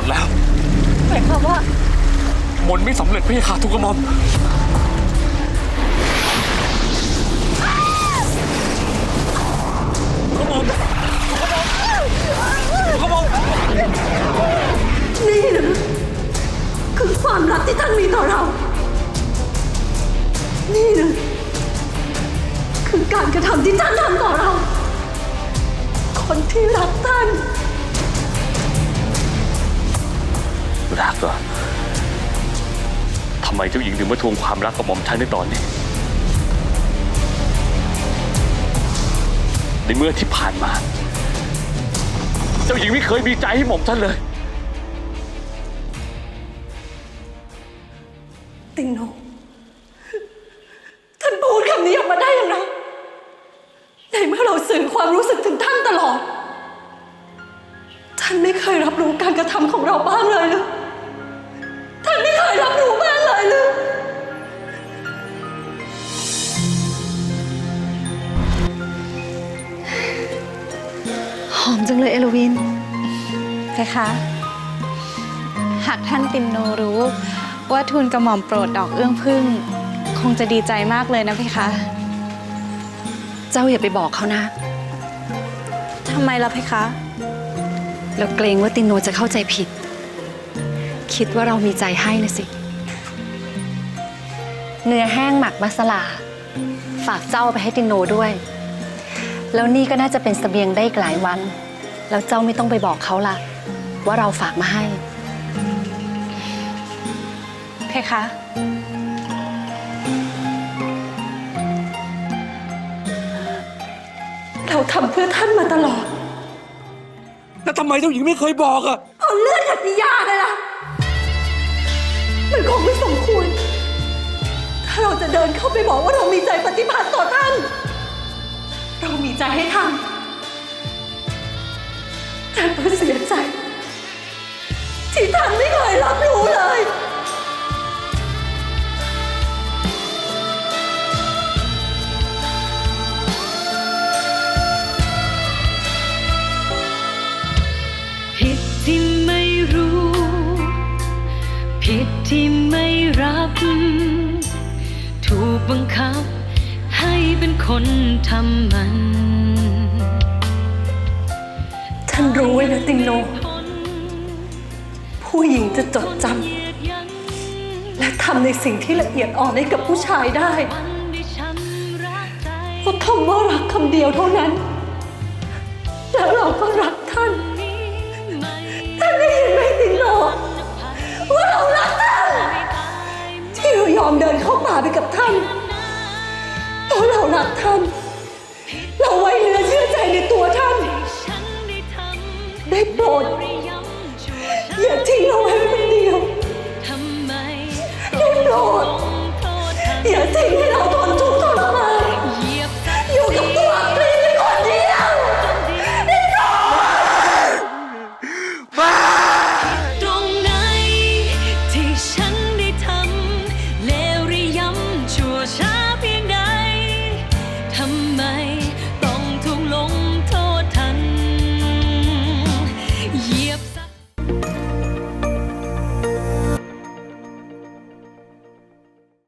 ความว่ามนต์ไม่สำเร็จพี่ค่ะทุกกระหม่อมทุกกระหม่อมทุกกระหม่อมนี่นะคือความรักที่ท่านมีต่อเรา นี่นะคือการกระทำที่ท่านทำต่อเรา คนที่รักท่าน รักเหรอทำไมเจ้าหญิงถึงมาทวงความรักกับหม่อมฉันในตอนนี้ ในเมื่อที่ผ่านมา เจ้าหญิงไม่เคยมีใจให้หม่อมฉันเลย ติงโนท่านพูดคำนี้ออกมาได้ยังไงในเมื่อเราสื่อความรู้สึกถึงท่านตลอด ท่านไม่เคยรับรู้การกระทำของเราบ้างเลยหรือ ยรับรู้บ้างเลยหรือหอมจังเลยเอโลวินเพคะ หากท่านตินโนรู้ ว่าทูลกระหม่อมโปรดดอกเอื้องพึ่ง คงจะดีใจมากเลยนะเพคะ เจ้าอย่าไปบอกเขานะทำไมล่ะเพคะ เราเกรงว่าตินโนจะเข้าใจผิด คิดว่าเรามีใจให้นะสิ เนื้อแห้งหมักมัสลา ฝากเจ้าไปให้ตินโนด้วย แล้วนี่ก็น่าจะเป็นเสบียงได้อีกหลายวัน แล้วเจ้าไม่ต้องไปบอกเขาละว่าเราฝากมาให้ เพคะ เราทำเพื่อท่านมาตลอดแล้ว ทำไมเจ้าหญิงไม่เคยบอกอะเอาเลือดหัตถิยาเลยล่ะ มันคงไม่สมควร ถ้าเราจะเดินเข้าไปบอกว่าเรามีใจปฏิพัติต่อท่าน เรามีใจให้ท่านแต่ก็เสียใจ ผิดที่ไม่รู้ ผิดที่ไม่รับ ถูกบังคับให้เป็นคนทำมันท่านรู้ไว้นะติงโน ผู้หญิงจะจดจำและทำในสิ่งที่ละเอียดอ่อนให้กับผู้ชายได้กใจเพราะคำว่ารักคำเดียวเท่านั้น แล้วเราก็รักท่านานเพราะเรารักท่าน เราไว้เนื้อเชื่อใจในตัวท่านฉันได้ทำได้โปรดหรือย้ำชั่วอย่าทิ้งเราไว้คนเดียวทำไมได้โปรดต้องโทษเธออย่าทิ้งให้เราท